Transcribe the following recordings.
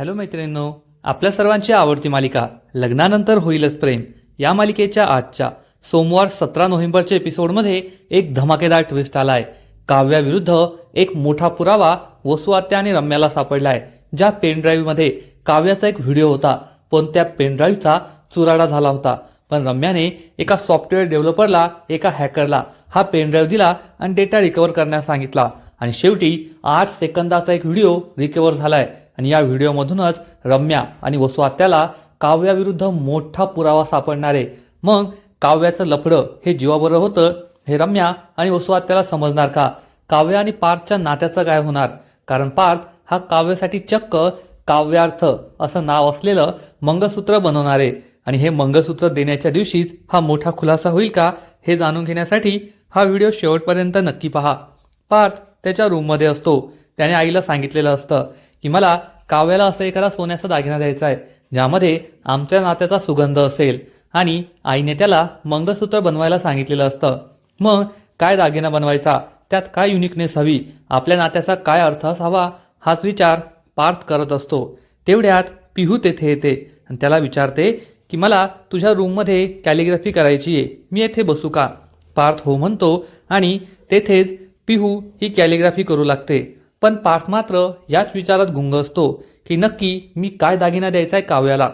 Hello मैत्रिणींनो आपल्या सर्वांची आवडती मालिका लग्नानंतर होईलच प्रेम या मालिकेच्या आजच्या सोमवार सतरा नोव्हेंबरच्या एपिसोडमध्ये एक धमाकेदार ट्विस्ट आलाय. काव्याविरुद्ध एक मोठा पुरावा वसुआत्या आणि रम्याला सापडलाय ज्या पेन ड्राईव्हमध्ये काव्याचा एक व्हिडिओ होता पण त्या पेन ड्राईव्हचा चुराडा झाला होता. पण रम्याने एका सॉफ्टवेअर डेव्हलपरला एका हॅकरला हा पेन ड्राईव्ह दिला आणि डेटा रिकव्हर करण्यास सांगितला. आणि शेवटी आठ सेकंदाचा एक व्हिडिओ रिकव्हर झालाय. आणि या व्हिडिओमधूनच रम्या आणि वसुआत्याला काव्याविरुद्ध मोठा पुरावा सापडणारे. मग काव्याचं लफडं हे जीवाबरोबर होतं हे रम्या आणि वसुआत्याला समजणार का? काव्य आणि पार्थच्या नात्याचं काय होणार? कारण पार्थ हा काव्यासाठी चक्क काव्यार्थ असं नाव असलेलं मंगळसूत्र बनवणारे. आणि हे मंगळसूत्र देण्याच्या दिवशीच हा मोठा खुलासा होईल का हे जाणून घेण्यासाठी हा व्हिडिओ शेवटपर्यंत नक्की पहा. पार्थ त्याच्या रूममध्ये असतो. त्याने आईला सांगितलेलं असतं की मला काव्याला असं एखादा सोन्याचा दागिना द्यायचा आहे ज्यामध्ये आमच्या नात्याचा सुगंध असेल आणि आईने त्याला मंगळसूत्र बनवायला सांगितलेलं असतं. मग काय दागिना बनवायचा? त्यात काय युनिकनेस हवी? आपल्या नात्याचा काय अर्थ असावा? हाच विचार पार्थ करत असतो. तेवढ्यात पिहू तेथे येते आणि त्याला विचारते की मला तुझ्या रूममध्ये कॅलिग्राफी करायची आहे. मी येथे बसू का? पार्थ हो म्हणतो आणि तेथेच पिहू ही कॅलिग्राफी करू लागते. पण पार्थ मात्र याच विचारात गुंग असतो की नक्की मी काय दागिना द्यायचा आहे काव्याला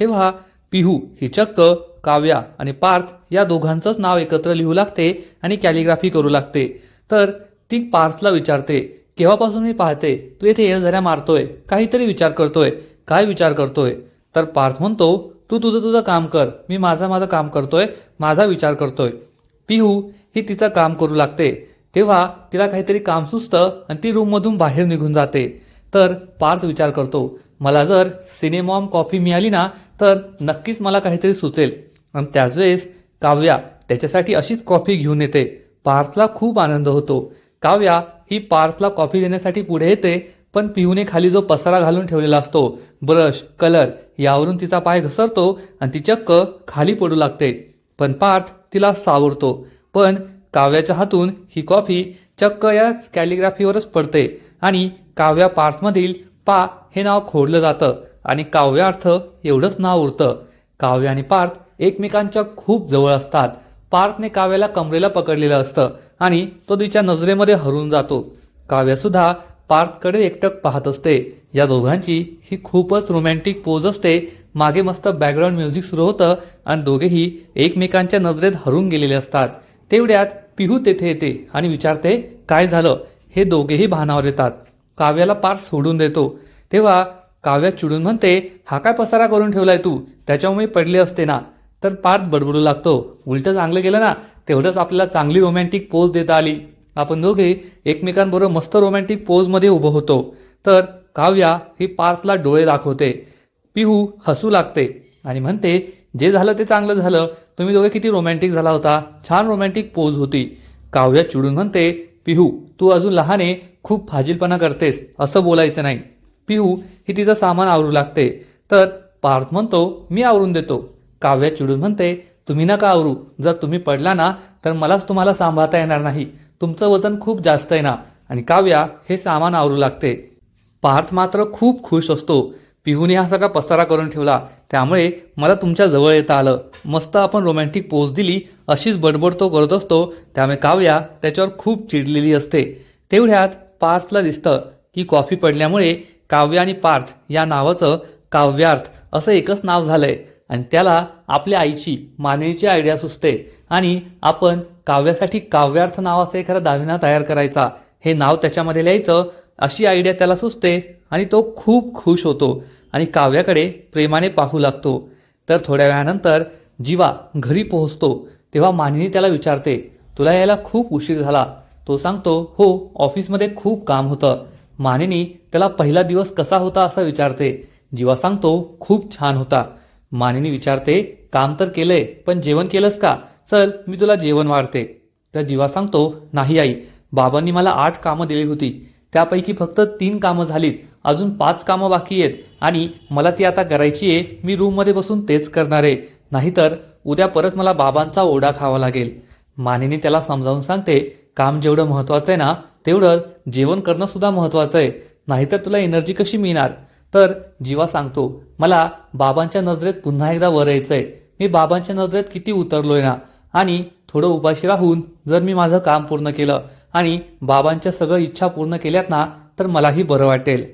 तेव्हा पिहू ही चक्क काव्या आणि पार्थ या दोघांचंच नाव एकत्र लिहू लागते आणि कॅलिग्राफी करू लागते. तर ती पार्थला विचारते केव्हापासून मी पाहते? तू येथे येळझऱ्या मारतोय काहीतरी विचार करतोय काय विचार करतोय? तर पार्थ म्हणतो तू तुझं तुझं काम कर मी माझं माझं काम करतोय माझा विचार करतोय. पिहू ही तिचं काम करू लागते. तेव्हा तिला काहीतरी काम सुचतं आणि ती रूममधून बाहेर निघून जाते. तर पार्थ विचार करतो मला जर सिनेमॉम कॉफी मिळाली ना तर नक्कीच मला काहीतरी सुचेल. आणि त्याच वेळेस काव्या त्याच्यासाठी अशीच कॉफी घेऊन येते. पार्थला खूप आनंद होतो. काव्या ही पार्थला कॉफी देण्यासाठी पुढे येते पण पिहूने खाली जो पसारा घालून ठेवलेला असतो ब्रश कलर यावरून तिचा पाय घसरतो आणि ती चक्क खाली पडू लागते. पण पार्थ तिला सावरतो. पण काव्याच्या हातून ही कॉफी चक्क या कॅलिग्राफीवरच पडते आणि काव्या पार्थमधील पा हे नाव खोडलं जातं आणि काव्यार्थ एवढंच नाव उरतं. काव्य आणि पार्थ एकमेकांच्या खूप जवळ असतात. पार्थने काव्याला कमरेला पकडलेलं असतं आणि तो तिच्या नजरेमध्ये हरून जातो. काव्यासुद्धा पार्थकडे एकटक पाहत असते. या दोघांची ही खूपच रोमॅन्टिक पोज असते. मागे मस्त बॅकग्राऊंड म्युझिक सुरू होतं आणि दोघेही एकमेकांच्या नजरेत हरून गेलेले असतात. तेवढ्यात पिहू तेथे येते आणि विचारते काय झालं? हे दोघेही भानावर येतात. काव्याला पार सोडून देतो. तेव्हा काव्या चिडून म्हणते हा काय पसारा करून ठेवलाय तू? त्याच्यामुळे पडले असते ना. तर पार्थ बडबडू लागतो. उलट चांगलं गेलं ना तेवढंच आपल्याला चांगली रोमॅन्टिक पोज देता आली. आपण दोघे एकमेकांबरोबर मस्त रोमॅन्टिक पोजमध्ये उभं होतो. तर काव्या ही पार्थला डोळे दाखवते. पिहू हसू लागते आणि म्हणते जे झालं ते चांगलं झालं. तुम्ही दोघे किती रोमॅन्टिक झाला होता. छान रोमॅन्टिक पोज होती. काव्या चिडून म्हणते पिहू तू अजून लहान आहे खूप फाजीलपणा करतेस असं बोलायचं नाही. पिहू ही तिचं सामान आवरू लागते. तर पार्थ म्हणतो मी आवरून देतो. काव्या चिडून म्हणते तुम्ही नका आवरू. जर तुम्ही पडला ना तर मलाच तुम्हाला सांभाळता येणार नाही. तुमचं वजन खूप जास्त आहे ना. आणि काव्या हे सामान आवरू लागते. पार्थ मात्र खूप खुश असतो. पिहूने हा सगळा पसारा करून ठेवला. त्यामुळे मला तुमच्या जवळ येता आलं. मस्त आपण रोमॅन्टिक पोज दिली अशीच बडबड तो करत असतो त्यामुळे काव्या त्याच्यावर खूप चिडलेली असते. तेवढ्यात पार्थला दिसतं की कॉफी पडल्यामुळे काव्य आणि पार्थ या नावाचं काव्यार्थ असं एकच नाव झालंय. आणि त्याला आपल्या आईची मानवीची आयडिया सुचते. आणि आपण काव्यासाठी काव्यार्थ नावाचा एखादा दाविना तयार करायचा. हे नाव त्याच्यामध्ये लिहायचं अशी आयडिया त्याला सुचते आणि तो खूप खुश होतो आणि काव्याकडे प्रेमाने पाहू लागतो. तर थोड्या वेळानंतर जीवा घरी पोहोचतो तेव्हा मानिनी त्याला विचारते तुला यायला खूप उशीर झाला. तो सांगतो हो ऑफिसमध्ये खूप काम होतं. मानिनी त्याला पहिला दिवस कसा होता असं विचारते. जीवा सांगतो खूप छान होता. मानिनी विचारते काम तर केलंय पण जेवण केलंस का? चल मी तुला जेवण वाढते. तर जीवा सांगतो नाही आई बाबांनी मला आठ कामं दिली होती. त्यापैकी फक्त तीन कामं झालीत. अजून पाच कामं बाकी आहेत. आणि मला ती आता करायची आहे. मी रूममध्ये बसून तेच करणार आहे. नाहीतर उद्या परत मला बाबांचा ओढा खावा लागेल. मानेने त्याला समजावून सांगते काम जेवढं महत्वाचं आहे ना तेवढं जेवण करणं सुद्धा महत्वाचं आहे. नाहीतर तुला एनर्जी कशी मिळणार? तर जीवा सांगतो मला बाबांच्या नजरेत पुन्हा एकदा वर यायचंय. मी बाबांच्या नजरेत किती उतरलोय ना. आणि थोडं उपाशी राहून जर मी माझं काम पूर्ण केलं आणि बाबांच्या सगळं इच्छा पूर्ण केल्यात ना तर मलाही बरं वाटेल.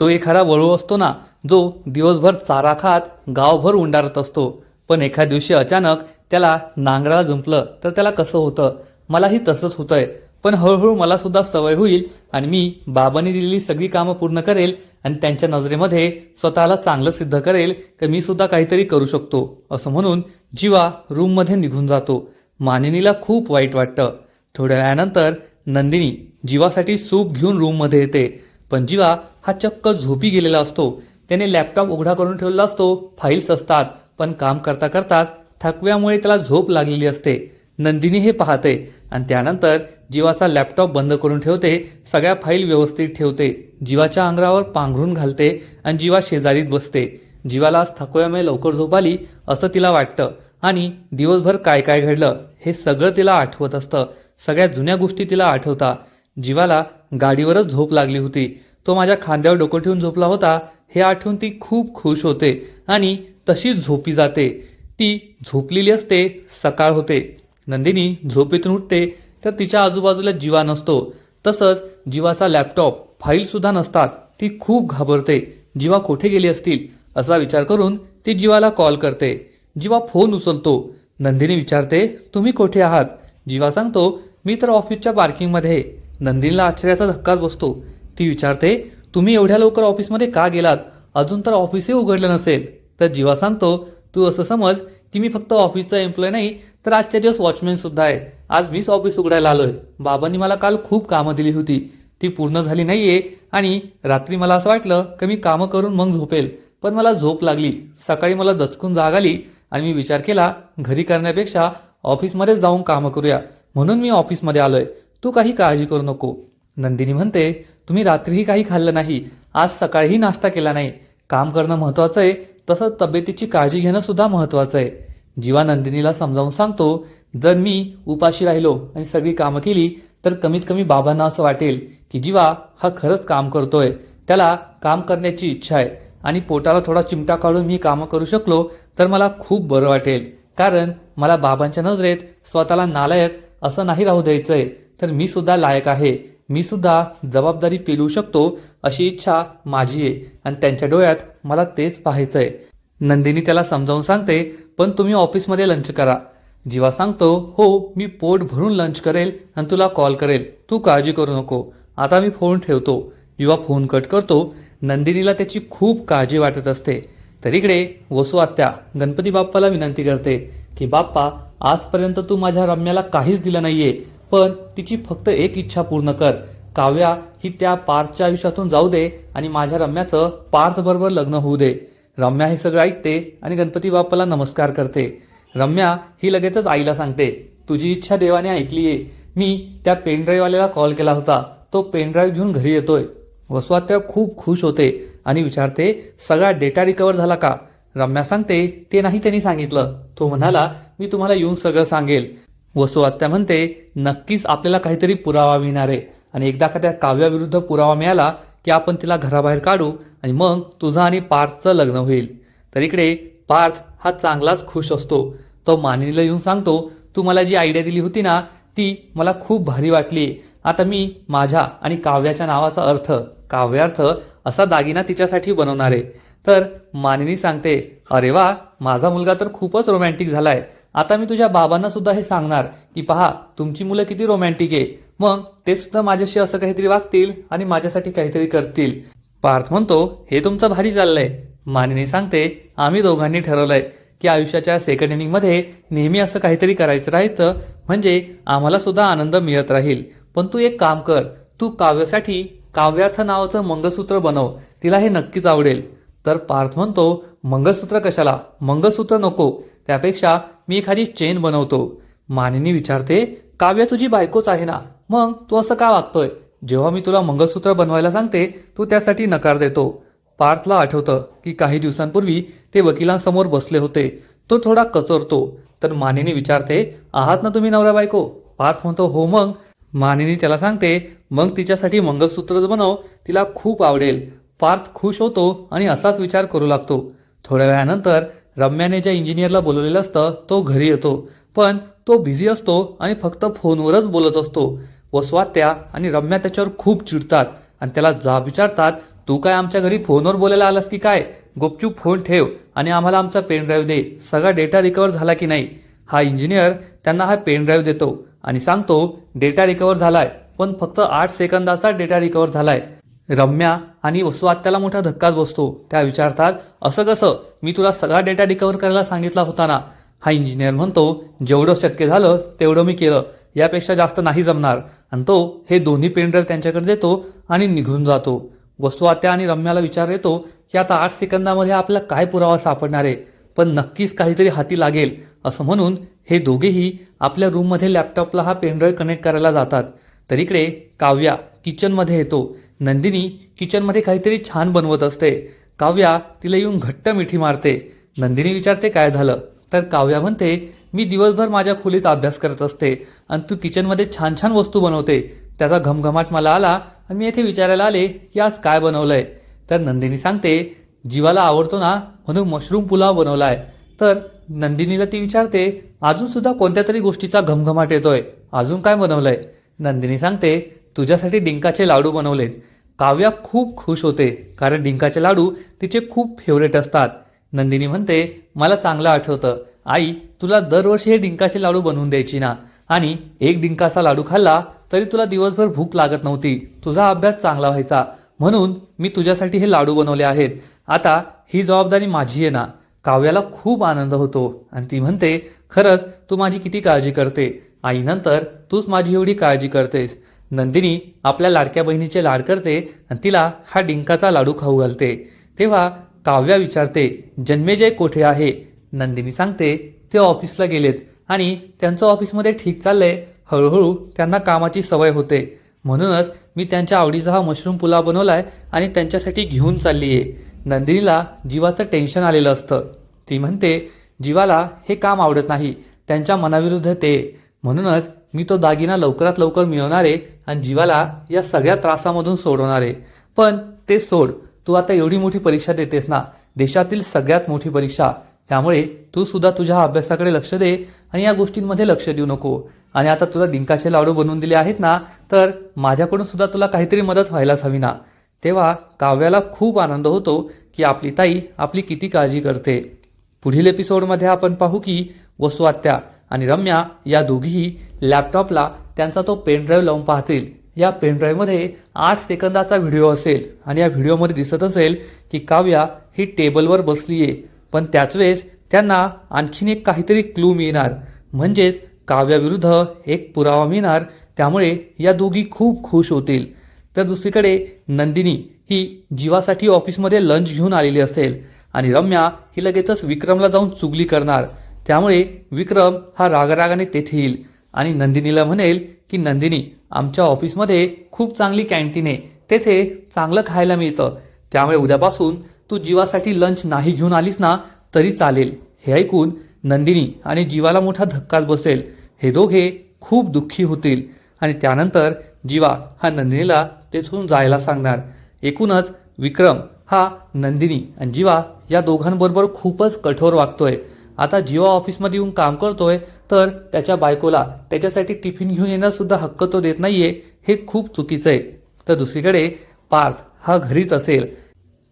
तो एखादा वळू असतो ना जो दिवसभर चारा खात गावभर उंडारत असतो. पण एखाद दिवशी अचानक त्याला नांगराला जुंपलं तर त्याला कसं होतं? मलाही तसंच होतंय. पण हळूहळू मला सुद्धा सवय होईल आणि मी बाबांनी दिलेली सगळी कामं पूर्ण करेल आणि त्यांच्या नजरेमध्ये स्वतःला चांगलं सिद्ध करेल की मी सुद्धा काहीतरी करू शकतो असं म्हणून जीवा रूममध्ये निघून जातो. मानिनीला खूप वाईट वाटतं. थोड्या वेळानंतर नंदिनी जीवासाठी सूप घेऊन रूममध्ये येते. पण जीवा हा चक्क झोपी गेलेला असतो. त्याने लॅपटॉप उघडा करून ठेवलेला असतो. फाईल्स असतात. पण काम करता करताच थकव्यामुळे त्याला झोप लागलेली असते. नंदिनी हे पाहते आणि त्यानंतर जीवाचा लॅपटॉप बंद करून ठेवते. सगळ्या फाईल व्यवस्थित ठेवते. जीवाच्या अंगरावर पांघरून घालते आणि जीवा शेजारीत बसते. जीवाला आज थकव्यामुळे लवकर झोप आली असं तिला वाटतं. आणि दिवसभर काय काय घडलं हे सगळं तिला आठवत असतं. सगळ्या जुन्या गोष्टी तिला आठवता. जीवाला गाडीवरच झोप लागली होती. तो माझ्या खांद्यावर डोकं ठेवून झोपला होता. हे आठवून ती खूप खुश होते आणि तशीच झोपी जाते. ती झोपलेली असते सकाळ होते. नंदिनी झोपेतून उठते तर तिच्या आजूबाजूला जीवा नसतो. तसंच जीवाचा लॅपटॉप फाईल सुद्धा नसतात. ती खूप घाबरते. जीवा कोठे गेली असतील असा विचार करून ती जीवाला कॉल करते. जीवा फोन उचलतो. नंदिनी विचारते तुम्ही कोठे आहात? जीवा सांगतो मी तर ऑफिसच्या पार्किंगमध्ये नंदिनीला आश्चर्याचा धक्काच बसतो. ती विचारते तुम्ही एवढ्या लवकर ऑफिसमध्ये का गेलात? अजून तर ऑफिसही उघडलं नसेल. तर जीवा सांगतो तू असं समज की मी फक्त ऑफिसचा एम्प्लॉय नाही तर आजच्या दिवस वॉचमॅन सुद्धा आहे. आज मीच ऑफिस उघडायला आलोय. बाबांनी मला काल खूप कामं दिली होती. ती पूर्ण झाली नाहीये आणि रात्री मला असं वाटलं की मी कामं करून मग झोपेल. पण मला झोप लागली. सकाळी मला दचकून जाग आली आणि मी विचार केला घरी करण्यापेक्षा ऑफिसमध्येच जाऊन कामं करूया. म्हणून मी ऑफिसमध्ये आलोय. तू काही काळजी करू नको. नंदिनी म्हणते तुम्ही रात्रीही काही खाल्लं नाही. आज सकाळीही नाश्ता केला नाही. काम करणं महत्वाचं आहे तसंच तब्येतीची काळजी घेणं सुद्धा महत्वाचं आहे. जीवा नंदिनीला समजावून सांगतो जर मी उपाशी राहिलो आणि सगळी कामं केली तर कमीत कमी बाबांना असं वाटेल की जीवा हा खरंच काम करतोय. त्याला काम करण्याची इच्छा आहे. आणि पोटाला थोडा चिमटा काढून मी कामं करू शकलो तर मला खूप बरं वाटेल. कारण मला बाबांच्या नजरेत स्वतःला नालायक असं नाही राहू द्यायचंय तर मी सुद्धा लायक आहे. मी सुद्धा जबाबदारी पेलू शकतो अशी इच्छा माझी आहे आणि त्यांच्या डोळ्यात मला तेच पाहायचंय. नंदिनी त्याला समजावून सांगते पण तुम्ही ऑफिसमध्ये लंच करा. जीवा सांगतो हो मी पोट भरून लंच करेल आणि तुला कॉल करेल. तू काळजी करू नको. आता मी फोन ठेवतो. जीवा फोन कट करतो. नंदिनीला त्याची खूप काळजी वाटत असते. तर इकडे वसू आत्या गणपती बाप्पाला विनंती करते की बाप्पा आजपर्यंत तू माझ्या रम्याला काहीच दिलं नाहीये पण तिची फक्त एक इच्छा पूर्ण कर. काव्या ही त्या पार्थच्या आयुष्यातून जाऊ दे आणि माझ्या रम्याचं पार्थ बरोबर लग्न होऊ दे. रम्या हे सगळं ऐकते आणि गणपती बाप्पाला नमस्कार करते. रम्या ही लगेचच आईला सांगते तुझी इच्छा देवाने ऐकलीये. मी त्या पेनड्राईव्हवाल्याला कॉल केला होता. तो पेनड्राईव्ह घेऊन घरी येतोय. त्या खूप खुश होते आणि विचारते सगळा डेटा रिकवर झाला का? रम्या सांगते ते नाही त्यांनी सांगितलं. तो म्हणाला मी तुम्हाला येऊन सगळं सांगेल. वसू आत्या म्हणते नक्कीच आपल्याला काहीतरी पुरावा मिळणार आहे आणि एकदा का त्या काव्याविरुद्ध पुरावा मिळाला की आपण तिला घराबाहेर काढू आणि मग तुझं आणि पार्थचं लग्न होईल. तर इकडे पार्थ हा चांगलाच खुश असतो. तो मानिनीला येऊन सांगतो तू मला जी आयडिया दिली होती ना ती मला खूप भारी वाटली. आता मी माझ्या आणि काव्याच्या नावाचा अर्थ काव्यार्थ असा दागिना तिच्यासाठी बनवणार आहे. तर मानिनी सांगते अरे वा माझा मुलगा तर खूपच रोमॅन्टिक झालाय. आता मी तुझ्या बाबांना सुद्धा हे सांगणार की पहा तुमची मुलं किती रोमॅन्टिक आहे. मग ते सुद्धा माझ्याशी असं काहीतरी वागतील आणि माझ्यासाठी काहीतरी करतील. पार्थ म्हणतो हे तुमचं भारी चाललंय. मानिनी सांगते आम्ही दोघांनी ठरवलंय की आयुष्याच्या सेकंड इनिंगमध्ये नेहमी असं काहीतरी करायचं राहायचं म्हणजे आम्हाला सुद्धा आनंद मिळत राहील. पण तू एक काम कर तू काव्यासाठी काव्यार्थ नावाचं मंगळसूत्र बनव. तिला हे नक्कीच आवडेल. तर पार्थ म्हणतो मंगळसूत्र कशाला? मंगळसूत्र नको. त्यापेक्षा मी एखादी चेन बनवतो. मानिनी विचारते काव्य तुझी बायकोच आहे ना? मग तू असं का वागतोय? जेव्हा मी तुला मंगळसूत्र बनवायला सांगते तू त्यासाठी नकार देतो. पार्थला आठवतं की काही दिवसांपूर्वी ते वकिलांसमोर बसले होते. तो थोडा कचरतो. तर मानिनी विचारते आहात ना तुम्ही नवरा बायको? पार्थ म्हणतो हो मग. मानिनी त्याला सांगते मग तिच्यासाठी मंगळसूत्र बनव. तिला खूप आवडेल. पार्थ खुश होतो आणि असाच विचार करू लागतो. थोड्या वेळानंतर रम्याने ज्या इंजिनियरला बोलवलेलं असतं तो घरी येतो. पण तो बिझी असतो आणि फक्त फोनवरच बोलत असतो. व स्वात्या आणि रम्या त्याच्यावर खूप चिडतात आणि त्याला जा विचारतात तू काय आमच्या घरी फोनवर बोलायला आलास की काय? गुपचूप फोन ठेव आणि आम्हाला आमचा पेन ड्राईव्ह दे. सगळा डेटा रिकवर झाला की नाही? हा इंजिनियर त्यांना हा पेन ड्राईव्ह देतो आणि सांगतो डेटा रिकवर झालाय पण फक्त आठ सेकंदाचा डेटा रिकवर झालाय. रम्या आणि वसुआत्याला मोठा धक्काच बसतो. त्या विचारतात असं कसं? मी तुला सगळा डेटा रिकवर करायला सांगितला होता ना? हा इंजिनियर म्हणतो जेवढं शक्य झालं तेवढं मी केलं. यापेक्षा जास्त नाही जमणार. आणि तो हे दोन्ही पेनड्राईव्ह त्यांच्याकडे देतो आणि निघून जातो. वस्तुआत्या आणि रम्याला विचार येतो की आता आठ सेकंदामध्ये आपल्याला काय पुरावा सापडणार आहे. पण नक्कीच काहीतरी हाती लागेल असं म्हणून हे दोघेही आपल्या रूममध्ये लॅपटॉपला हा पेनड्राईव्ह कनेक्ट करायला जातात. तर इकडे काव्या किचनमध्ये येतो. नंदिनी किचनमध्ये काहीतरी छान बनवत असते. काव्या तिला येऊन घट्ट मिठी मारते. नंदिनी विचारते काय झालं? तर काव्या म्हणते मी दिवसभर माझ्या खोलीत अभ्यास करत असते आणि तू किचनमध्ये छान छान वस्तू बनवते. त्याचा घमघमाट मला आला आणि मी येथे विचारायला आले की आज काय बनवलंय? तर नंदिनी सांगते जीवाला आवडतो ना म्हणून मशरूम पुलाव बनवलाय. तर नंदिनीला ती विचारते अजून सुद्धा कोणत्या तरी गोष्टीचा घमघमाट येतोय? अजून काय बनवलंय? नंदिनी सांगते तुझ्यासाठी डिंकाचे लाडू बनवलेत. काव्या खूप खुश होते कारण डिंकाचे लाडू तिचे खूप फेवरेट असतात. नंदिनी म्हणते मला चांगलं आठवतं. आई तुला दरवर्षी हे डिंकाचे लाडू बनवून द्यायची ना? आणि एक डिंकाचा लाडू खाल्ला तरी तुला दिवसभर भूक लागत नव्हती. तुझा अभ्यास चांगला व्हायचा. म्हणून मी तुझ्यासाठी हे लाडू बनवले आहेत. आता ही जबाबदारी माझी आहे ना? काव्याला खूप आनंद होतो आणि ती म्हणते खरंच तू माझी किती काळजी करते. आईनंतर तूच माझी एवढी काळजी करतेस. नंदिनी आपल्या लाडक्या बहिणीचे लाड करते आणि तिला हा डिंकाचा लाडू खाऊ घालते. तेव्हा काव्या विचारते जन्मेजय कोठे आहे? नंदिनी सांगते ते ऑफिसला गेलेत आणि त्यांचं ऑफिसमध्ये ठीक चाललंय. हळूहळू त्यांना कामाची सवय होते. म्हणूनच मी त्यांच्या आवडीचा हा मशरूम पुलाव बनवलाय आणि त्यांच्यासाठी घेऊन चालली आहे नंदिनीला जीवाचं टेन्शन आलेलं असतं. ती म्हणते जीवाला हे काम आवडत नाही. त्यांच्या मनाविरुद्ध ते. म्हणूनच मी तो दागिना लवकरात लवकर मिळवणारे आणि जीवाला या सगळ्या त्रासामधून सोडवणार. आहे पण ते सोड. तू आता एवढी मोठी परीक्षा देतेस ना? देशातील सगळ्यात मोठी परीक्षा. त्यामुळे तू सुद्धा तुझ्या अभ्यासाकडे लक्ष दे आणि या गोष्टींमध्ये लक्ष देऊ नको. आणि आता तुला डिंकाचे लाडू बनवून दिले आहेत ना तर माझ्याकडून सुद्धा तुला काहीतरी मदत व्हायलाच हवी ना. तेव्हा काव्याला खूप आनंद होतो की आपली ताई आपली किती काळजी करते. पुढील एपिसोडमध्ये आपण पाहू की वसुआत्या आणि रम्या या दोघीही लॅपटॉपला त्यांचा तो पेन ड्राईव्ह लावून पाहतील. या पेन ड्राईव्हमध्ये आठ सेकंदाचा व्हिडिओ असेल आणि या व्हिडिओमध्ये दिसत असेल की काव्या ही टेबलवर बसली आहे पण त्याच वेळेस त्यांना आणखीन एक काहीतरी क्लू मिळणार. म्हणजेच काव्याविरुद्ध एक पुरावा मिळणार. त्यामुळे या दोघी खूप खुश होतील. तर दुसरीकडे नंदिनी ही जीवासाठी ऑफिसमध्ये लंच घेऊन आलेली असेल आणि रम्या ही लगेचच विक्रमला जाऊन चुगली करणार. त्यामुळे विक्रम हा रागरागाने तेथे येईल. आणि नंदिनीला म्हणेल की नंदिनी आमच्या ऑफिसमध्ये खूप चांगली कॅन्टीन आहे. तेथे चांगलं खायला मिळतं. त्यामुळे उद्यापासून तू जीवासाठी लंच नाही घेऊन आलीस ना तरी चालेल. हे ऐकून नंदिनी आणि जीवाला मोठा धक्काच बसेल. हे दोघे खूप दुःखी होतील. आणि त्यानंतर जीवा हा नंदिनीला तेथून जायला सांगणार. एकूणच विक्रम हा नंदिनी आणि जीवा या दोघांबरोबर खूपच कठोर वागतोय. आता जिओ ऑफिसमध्ये येऊन काम करतोय तर त्याच्या बायकोला त्याच्यासाठी टिफिन घेऊन येणं सुद्धा हक्क तो देत नाहीये हे खूप चुकीचं आहे. तर दुसरीकडे पार्थ हा घरीच असेल.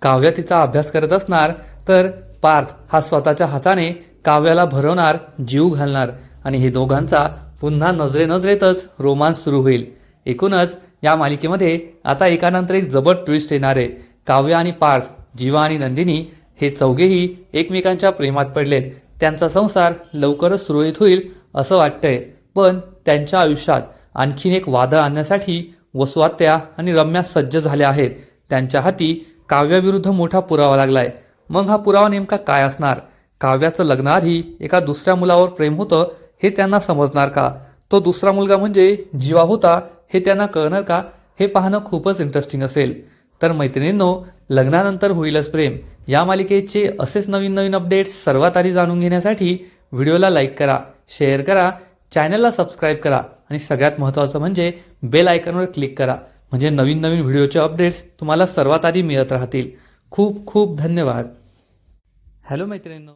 काव्या तिचा अभ्यास करत असणार तर पार्थ हा स्वतःच्या हाताने काव्याला भरवणार जीव घालणार आणि हे दोघांचा पुन्हा नजरे नजरेतच रोमांस सुरू होईल. एकूणच या मालिकेमध्ये आता एकानंतर एक जबर ट्विस्ट येणार आहे. काव्य आणि पार्थ जीवा आणि नंदिनी हे चौघेही एकमेकांच्या प्रेमात पडलेत. त्यांचा संसार लवकरच सुरळीत होईल असं वाटतंय. पण त्यांच्या आयुष्यात आणखीन एक वादळ आणण्यासाठी वसुआत्या आणि रम्या सज्ज झाल्या आहेत. त्यांच्या हाती काव्याविरुद्ध मोठा पुरावा लागलाय. मग हा पुरावा नेमका काय असणार? काव्याचं लग्नाआधी एका दुसऱ्या मुलावर प्रेम होतं हे त्यांना समजणार का? तो दुसरा मुलगा म्हणजे जीवा होता हे त्यांना कळणार का? हे पाहणं खूपच इंटरेस्टिंग असेल. तर मैत्रिणींनो लग्नानंतर होईलच प्रेम. या मालिकेचे असेच नवीन नवीन अपडेट्स सर्वात आधी जाणून घेण्यासाठी व्हिडिओला लाईक करा शेअर करा चॅनलला सबस्क्राईब करा आणि सगळ्यात महत्त्वाचं म्हणजे बेल आयकॉनवर क्लिक करा म्हणजे नवीन नवीन व्हिडिओचे अपडेट्स तुम्हाला सर्वात आधी मिळत राहतील. खूप खूप धन्यवाद. हॅलो मैत्रिणींनो.